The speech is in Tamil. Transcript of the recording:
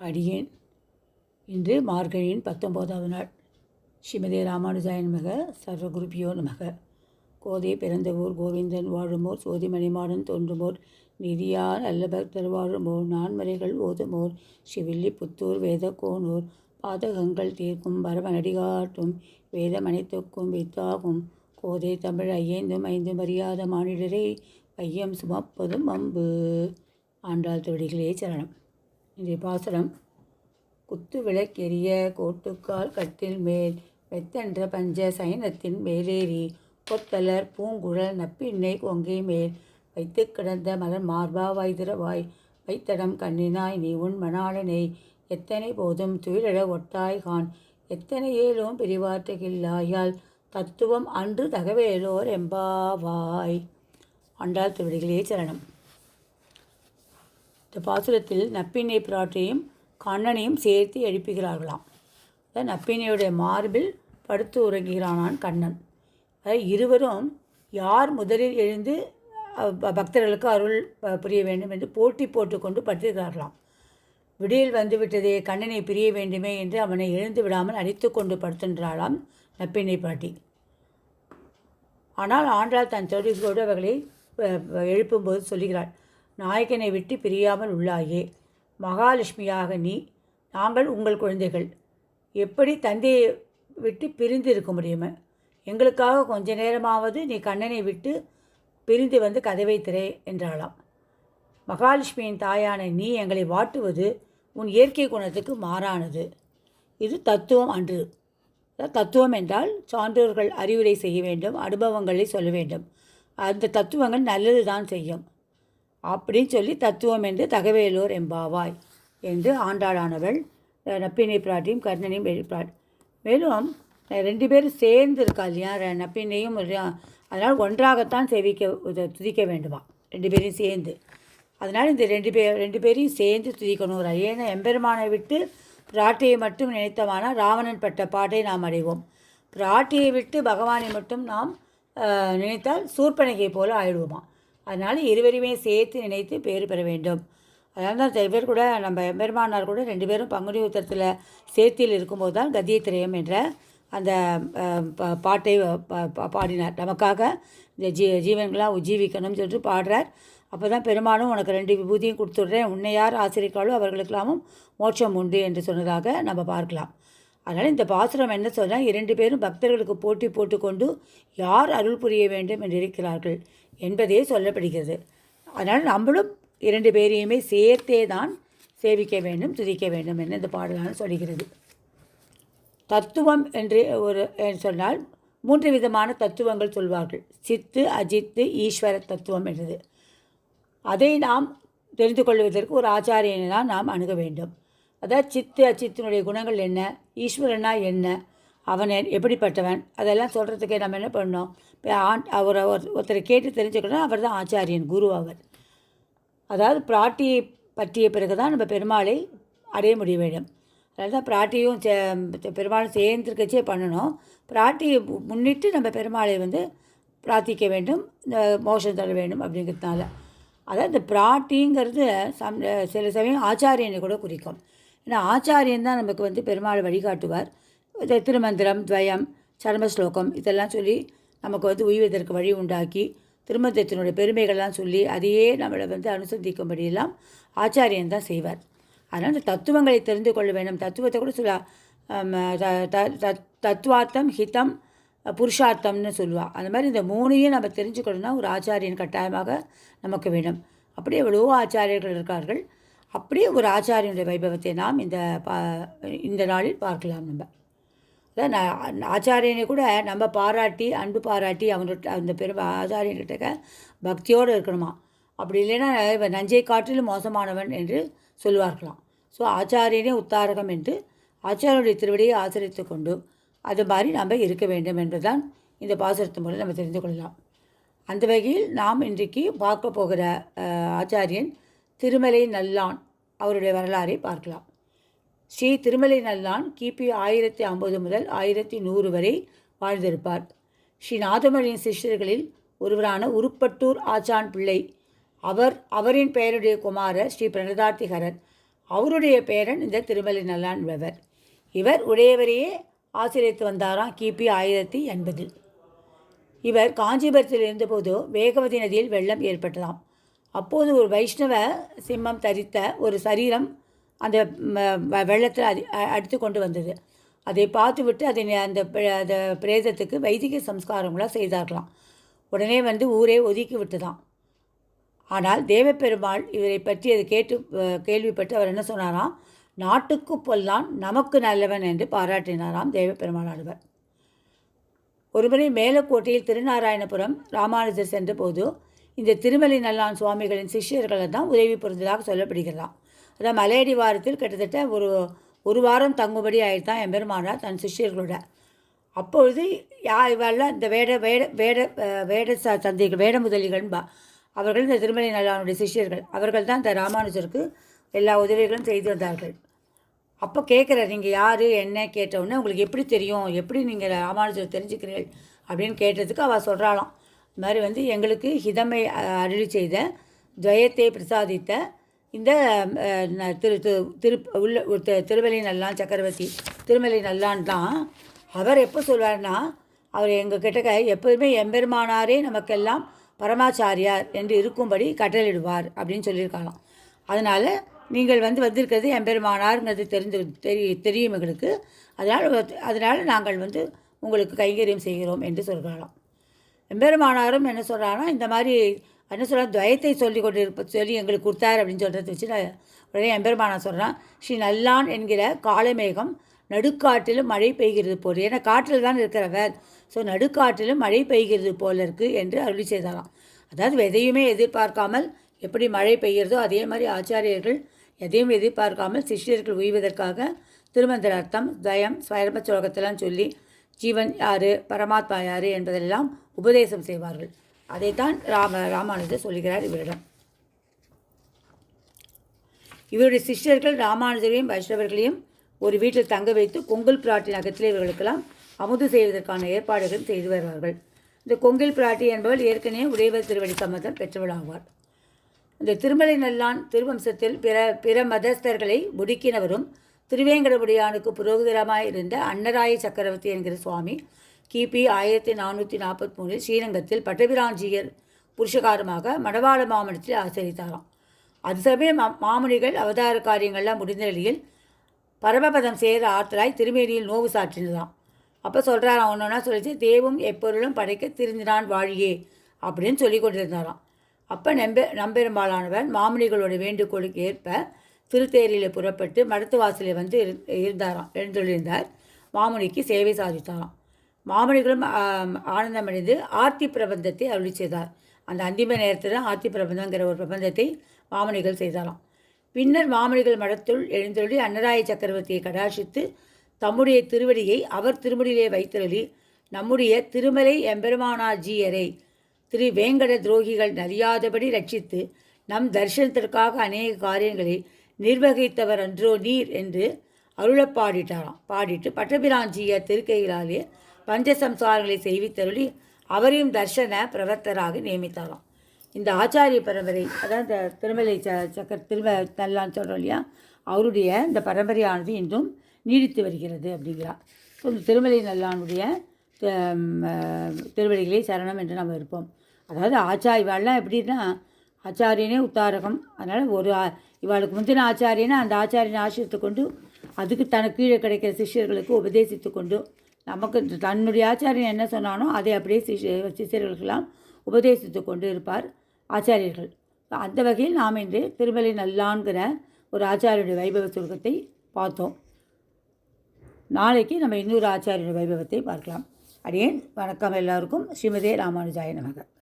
அடியேன் இன்று மார்கழியின் பத்தொம்போதாவது நாள். ஸ்ரீமதி ராமானுஜாய நமக சர்வகுருபியோ நமக. கோதை பிறந்த ஊர் கோவிந்தன் வாழுமோர் சோதிமணிமாடன் தோன்றுமோர் நிதியார் அல்லபர் தருவாழுமோர் நான்மறைகள் ஓதுமோர் ஸ்ரீவில்லி புத்தூர் வேத வேதக்கோனூர் பாதகங்கள் தீர்க்கும் பரமநடிகாட்டும் வேதமனைத்தொக்கும் வித்தாகும். கோதை தமிழ் ஐயந்தும் ஐந்தும் அறியாத மானிடரை ஐயம் சுமப்பதும் அம்பு. ஆண்டாள் திருவடிகளே சரணம். இன்றைய பாசுரம் குத்து விளக்கெரிய கோட்டுக்கால் கட்டில் மேல் மெத்தென்ற பஞ்ச சைனத்தின் மேலேறி கொத்தலர் பூங்குழல் நப்பின்னை கொங்கை மேல் வைத்து கிடந்த மலர் மார்பா வைத்திரவாய் வைத்தடம் கண்ணினாய் நீ உன் மணாளனை எத்தனை போதும் துயிலிட ஒட்டாய் கான். எத்தனை ஏலும் பிரிவாற்றுகில்லாயால் தத்துவம் அன்று தகவேலோர் எம்பாவாய். ஆண்டாள் திருவிடிகளே சரணம். இந்த பாசுரத்தில் நப்பினை பிராட்டியும் கண்ணனையும் சேர்த்து எழுப்புகிறார்களாம். அதாவது மார்பில் படுத்து உறங்குகிறானான் கண்ணன். அதாவது இருவரும் யார் முதலில் எழுந்து பக்தர்களுக்கு அருள் ப- புரிய வேண்டும் என்று போட்டி போட்டுக்கொண்டு படுத்துகிறார்களாம் விடியில் வந்துவிட்டதே கண்ணனை பிரிய வேண்டுமே என்று அவனை எழுந்து விடாமல் அடித்து கொண்டு படுத்துன்றாளாம் நப்பிண்ணை பாட்டி. ஆனால் ஆண்டாள் தன் தொழில்களோடு அவர்களை எழுப்பும்போது சொல்கிறாள் நாயகனை விட்டு பிரியாமல் உள்ளாயே. மகாலட்சுமியாக நீ நாங்கள் உங்கள் குழந்தைகள். எப்படி தந்தையை விட்டு பிரிந்து இருக்க முடியுமா? எங்களுக்காக கொஞ்ச நேரமாவது நீ கண்ணனை விட்டு பிரிந்து வந்து கதவை திரே என்றாளாம். மகாலட்சுமியின் தாயான நீ எங்களை வாட்டுவது உன் இயற்கை குணத்துக்கு மாறானது. இது தத்துவம் அன்று. தத்துவம் என்றால் சான்றோர்கள் அறிவுரை செய்ய வேண்டும் அனுபவங்களை சொல்ல வேண்டும். அந்த தத்துவங்கள் நல்லது தான் செய்யும். அப்படின்னு சொல்லி தத்துவம் என்று தகவேலோர் எம்பாவாய் என்று ஆண்டாளானவள் நப்பினை பிராட்டியும் கர்ணனையும் எழுப்பாள் மேலும் ரெண்டு பேரும் சேர்ந்து இருக்கா இல்லையா நப்பினையும் அதனால் ஒன்றாகத்தான் சேவிக்க உத- துதிக்க வேண்டுமா? ரெண்டு பேரையும் சேர்ந்து. அதனால் இந்த ரெண்டு பேர் ரெண்டு பேரையும் சேர்ந்து துதிக்கணும். ஏன்னா எம்பெருமானை விட்டு பிராட்டியை மட்டும் நினைத்தமானால் ராவணன் பட்ட பாட்டை நாம் அடைவோம் பிராட்டியை விட்டு பகவானை மட்டும் நாம் நினைத்தால் சூர்பனகை போல ஆயிடுவோமா? அதனால் இருவரையுமே சேர்த்து நினைத்து பேர் பெற வேண்டும். அதனால தான் சில பேர் கூட நம்ம எம்பெருமானார் கூட ரெண்டு பேரும் பங்குனி உத்தரத்தில் சேர்த்தியில் இருக்கும்போது தான் கதியை திரயம் என்ற அந்த பாட்டை பா- பாடினார். நமக்காக இந்த ஜீ ஜீவன்களாக உஜீவிக்கணும்னு சொல்லிட்டு பாடுறார். அப்போ தான் பெருமானும் உனக்கு ரெண்டு விபூதியும் கொடுத்துட்றேன். உன்னை யார் ஆசிரிக்காலோ அவர்களுக்கெல்லாமும் மோட்சம் உண்டு என்று சொன்னதாக நம்ம பார்க்கலாம். அதனால் இந்த பாசுரம் என்ன சொன்னால் இரண்டு பேரும் பக்தர்களுக்கு போட்டி போட்டுக்கொண்டு யார் அருள் புரிய வேண்டும் என்று இருக்கிறார்கள்? என்பதே சொல்லப்படுகிறது. அதனால் நம்மளும் இரண்டு பேரையுமே சேர்த்தே தான் சேவிக்க வேண்டும் துதிக்க வேண்டும் என்று இந்த பாடலான சொல்கிறது. தத்துவம் என்று ஒரு சொன்னால் மூன்று விதமான தத்துவங்கள் சொல்வார்கள். சித்து அஜித்து ஈஸ்வர தத்துவம் என்றது. அதை நாம் தெரிந்து கொள்வதற்கு ஒரு ஆச்சாரியனை தான் நாம் அணுக வேண்டும். அதாவது சித்து அச்சித்தினுடைய குணங்கள் என்ன? ஈஸ்வரனா என்ன? அவன் எப்படிப்பட்டவன்? அதெல்லாம் சொல்கிறதுக்கே நம்ம என்ன பண்ணோம் இப்போ ஆண் அவரை ஒரு- ஒருத்தரை கேட்டு தெரிஞ்சுக்கணும் அவர் தான் ஆச்சாரியன் குரு அவர் அதாவது பிராட்டியை பற்றிய பிறகு தான் நம்ம பெருமாளை அடைய முடிய வேண்டும். அதனால தான் பிராட்டியும் சே- பெருமாளும் சேர்ந்துருக்கச்சே பண்ணணும். பிராட்டியை முன்னிட்டு நம்ம பெருமாளை வந்து பிரார்த்திக்க வேண்டும் இந்த மோஷம் தர வேண்டும் அப்படிங்கிறதுனால. அதாவது இந்த பிராட்டிங்கிறது சம் சில சமயம் ஆச்சாரியனை கூட குறிக்கும். ஏன்னா ஆச்சாரியன் தான் நமக்கு வந்து பெருமாளை வழிகாட்டுவார். திருமந்திரம் துவயம் சர்ம ஸ்லோகம் இதெல்லாம் சொல்லி நமக்கு வந்து உய்வதற்கு வழி உண்டாக்கி திருமந்திரத்தினுடைய பெருமைகள்லாம் சொல்லி அதையே நம்மளை வந்து அனுசந்திக்கும்படியெல்லாம் ஆச்சாரியன் தான் செய்வார். அதனால் இந்த தத்துவங்களை தெரிந்து கொள்ள வேண்டும். தத்துவத்தை கூட சொல்ல த- த- தத்துவார்த்தம் ஹிதம் புருஷார்த்தம்னு சொல்லுவாள் அந்த மாதிரி இந்த மூணையும் நம்ம தெரிஞ்சுக்கணும்னா ஒரு ஆச்சாரியன் கட்டாயமாக நமக்கு வேணும். அப்படியே எவ்வளவோ ஆச்சாரியர்கள் இருக்கார்கள். அப்படியே ஒரு ஆச்சாரியனுடைய வைபவத்தை நாம் இந்த பா இந்த நாளில் பார்க்கலாம் நம்ம. அதான் ஆச்சாரியனை கூட நம்ம பாராட்டி அன்பு பாராட்டி அவங்கள்ட்ட அந்த பெரும் ஆச்சாரியன்கிட்ட பக்தியோடு இருக்கணுமா? அப்படி இல்லைன்னா இவன் நஞ்சை காற்றிலும் மோசமானவன் என்று சொல்லுவார்களாம் ஸோ ஆச்சாரியனே உத்தாரகம் என்று ஆச்சாரியனுடைய திருவடியை ஆசிரித்து கொண்டு அது மாதிரி நம்ம இருக்க வேண்டும் என்றுதான் இந்த பாசுரத்தின் மூலம் நம்ம தெரிந்து கொள்ளலாம். அந்த வகையில் நாம் இன்றைக்கு பார்க்க போகிற ஆச்சாரியன் திருமலை நல்லான் அவருடைய வரலாறை பார்க்கலாம். ஸ்ரீ திருமலை நல்லான் கிபி ஆயிரத்தி ஐம்பது முதல் ஆயிரத்தி நூறு வரை வாழ்ந்திருப்பார். ஸ்ரீ நாதமணியின் சிஷ்யர்களில் ஒருவரான உருப்பட்டூர் ஆச்சான் பிள்ளை அவர் அவரின் பெயருடைய குமாரர் ஸ்ரீ பிரணதார்த்திகரன் அவருடைய பேரன் இந்த திருமலை நல்லான் என்பவர் இவர் உடையவரையே ஆசிரியத்து வந்தாராம் கிபி ஆயிரத்தி எண்பதில். இவர் காஞ்சிபுரத்தில் இருந்தபோது வேகவதி நதியில் வெள்ளம் ஏற்பட்டதாம். அப்போது ஒரு வைஷ்ணவ சிம்மம் தரித்த ஒரு சரீரம் அந்த வெள்ளத்தில் அடி அடித்து கொண்டு வந்தது. அதை பார்த்துவிட்டு அதை அந்த அந்த பிரேதத்துக்கு வைதிக சம்ஸ்காரங்களாக செய்தார்களாம். உடனே வந்து ஊரே ஒதுக்கி விட்டுதான். ஆனால் தேவப்பெருமாள் இவரை பற்றி அதை கேட்டு கேள்விப்பட்டு அவர் என்ன சொன்னாராம்? நாட்டுக்கு பொல்லான் நமக்கு நல்லவன் என்று பாராட்டினாராம் தேவப்பெருமாளானவர் ஒருமுறை மேலக்கோட்டையில் திருநாராயணபுரம் ராமானுஜர் சென்றபோது இந்த திருமலை நல்லான் சுவாமிகளின் சிஷ்யர்களை தான் உதவி புரிந்ததாக சொல்லப்படுகிறதாம் அதான் மலையடி வாரத்தில் கிட்டத்தட்ட ஒரு ஒரு வாரம் தங்கும்படி என் எம்பெருமானார் தன் சிஷ்யர்களோட. அப்பொழுது யா இவெல்லாம் இந்த வேட வேட வேட வேட ச தந்தைகள் வேட முதலிகள்பா அவர்கள் இந்த திருமலை நல்லானுடைய சிஷ்யர்கள். அவர்கள் தான் இந்த ராமானுஜருக்கு எல்லா உதவிகளும் செய்து வந்தார்கள். அப்போ கேட்குற நீங்கள் யார்? என்ன? கேட்டவுடனே உங்களுக்கு எப்படி தெரியும்? எப்படி நீங்கள் ராமானுஜர் தெரிஞ்சுக்கிறீர்கள்? அப்படின்னு கேட்டதுக்கு அவள் சொல்கிறாளாம் இது மாதிரி வந்து எங்களுக்கு ஹிதமை அருளி செய்த துவயத்தை பிரசாதித்த இந்த திரு திரு உள்ள ஒரு திருமலை நல்லான் சக்கரவர்த்தி திருமலை நல்லான் தான் அவர் எப்போ சொல்வார்னா அவர் எங்கள் கிட்டக்க எப்போதுமே எம்பெருமானாரே நமக்கெல்லாம் பரமாச்சாரியார் என்று இருக்கும்படி கட்டளிடுவார் அப்படின்னு சொல்லியிருக்காங்களாம் அதனால் நீங்கள் வந்து வந்திருக்கிறது எம்பெருமானாருங்கிறது தெரிஞ்சு தெரி தெரியும் எங்களுக்கு. அதனால் அதனால் நாங்கள் வந்து உங்களுக்கு கைங்கரியம் செய்கிறோம் என்று சொல்கிறாளாம் எம்பெருமானாரும் என்ன சொல்கிறாங்கன்னா இந்த மாதிரி என்ன சொல்கிறா துவயத்தை சொல்லி கொண்டு இருப்ப சொல்லி எங்களுக்கு கொடுத்தாரு அப்படின்னு சொல்கிறத வச்சு நான் உடனே எம்பெருமானார் சொல்கிறான் ஸ்ரீ நல்லான் என்கிற காலமேகம் நடுக்காட்டிலும் மழை பெய்கிறது போல். ஏன்னா காற்றில் தான் இருக்கிறவர். ஸோ நடுக்காட்டிலும் மழை பெய்கிறது போல இருக்குது என்று அருளி செய்தாராம். அதாவது எதையுமே எதிர்பார்க்காமல் எப்படி மழை பெய்கிறதோ அதே மாதிரி ஆச்சாரியர்கள் எதையும் எதிர்பார்க்காமல் சிஷ்யர்கள் உய்வதற்காக திருமந்திர அர்த்தம் தயம் ஸ்வயரம சுலகத்தெல்லாம் சொல்லி ஜீவன் யாரு பரமாத்மா யார் என்பதெல்லாம் உபதேசம் செய்வார்கள். அதைத்தான் ராம ராமானுஜர் சொல்கிறார் இவரிடம். இவருடைய சிஷ்யர்கள் ராமானுஜரையும் வைஷ்ணவர்களையும் ஒரு வீட்டில் தங்க வைத்து கொங்கல் பிராட்டின் அகத்தில் இவர்களுக்கெல்லாம் அமுது செய்வதற்கான ஏற்பாடுகளும் செய்து வருவார்கள். இந்த கொங்கில் பிராட்டி என்பவள் ஏற்கனவே உடையவர் திருவடி சம்மதம் பெற்றவளாவார் இந்த திருமலை நல்லான் திருவம்சத்தில் பிற பிற மதஸ்தர்களை முடுக்கினவரும் திருவேங்கடபுடியானுக்கு புரோகிதரமாய் இருந்த அன்னராய சக்கரவர்த்தி என்கிற சுவாமி கிபி ஆயிரத்தி நானூற்றி நாற்பத்தி மூணில் ஸ்ரீரங்கத்தில் பட்டபிராஞ்சியர் புருஷகாரமாக மணவாள மாமனத்தில் ஆசரித்தாராம். அது சமயம் மா- மாமுனிகள் அவதார காரியங்கள்லாம் முடிந்த நிலையில் பரமபதம் சேர ஆற்றலாய் திருமேனியில் நோவு சாற்றினதாம். அப்போ சொல்கிறாராம் ஒன்றா சொல்லிச்சு தேவும் எப்பொருளும் படைக்க திருந்தினான் வாழியே அப்படின்னு சொல்லி கொண்டிருந்தாராம். அப்போ நம்ப நம்பெருமாளானவன் மாமுனிகளோட வேண்டுகோளுக்கு ஏற்ப திருத்தேரியில் புறப்பட்டு மடத்து வாசலில் வந்து இரு- இருந்தாராம். எழுந்தொழிந்தார். மாமுனிக்கு சேவை சாதித்தாராம். மாமுனிகளும் ஆனந்தமடைந்து ஆர்த்தி பிரபந்தத்தை அருளி செய்தார். அந்த அந்திம நேரத்தில் ஆர்த்தி பிரபந்தங்கிற ஒரு பிரபந்தத்தை மாமுனிகள் செய்தாராம். பின்னர் மாமணிகள் மடத்துள் எழுந்தொழி அன்னராய சக்கரவர்த்தியை கடாசித்து தம்முடைய திருவடியை அவர் திருமுடியிலே வைத்தருளி நம்முடைய திருமலை எம்பெருமானாஜியரை திரு வேங்கட துரோகிகள் நலியாதபடி ரட்சித்து நம் தரிசனத்திற்காக அநேக காரியங்களை நிர்வகித்தவர் அன்றோ நீர் என்று அருளை பாடிட்டாராம். பாடிட்டு பட்டபிராஞ்சிய திருக்கைகளாலே பஞ்சசம்சாரங்களை செய்வித்தருளி அவரையும் தர்ஷன பிரவர்த்தராக நியமித்தாராம். இந்த ஆச்சாரிய பரம்பரை அதாவது இந்த திருமலை ச சக்கர திரும நல்லான்னு சொல்கிறோம் இல்லையா? அவருடைய இந்த பரம்பரையானது இன்றும் நீடித்து வருகிறது அப்படிங்கிறார் ஸோ இந்த திருமலை நல்லானுடைய திருவடிகளே சரணம் என்று நாம் இருப்போம். அதாவது ஆச்சா எப்படின்னா ஆச்சாரியனே உத்தாரகம். அதனால் ஒரு இவாளுக்கு முந்தின ஆச்சாரியனை அந்த ஆச்சாரியனை ஆசிரியத்து கொண்டு அதுக்கு தனக்கு கீழே கிடைக்கிற சிஷ்யர்களுக்கு உபதேசித்து கொண்டு நமக்கு தன்னுடைய ஆச்சாரியன் என்ன சொன்னானோ அதை அப்படியே சிஷ்ய சிஷ்யர்களுக்கெல்லாம் உபதேசித்து கொண்டு இருப்பார் ஆச்சாரியர்கள். அந்த வகையில் நாம் இன்று திருமலை நல்லான்கிற ஒரு ஆச்சாரியனுடைய வைபவ சுருக்கத்தை பார்த்தோம். நாளைக்கு நம்ம இன்னொரு ஆச்சாரியனுடைய வைபவத்தை பார்க்கலாம். அடியேன் வணக்கம் எல்லாருக்கும். ஸ்ரீமதே ராமானுஜாய நமக.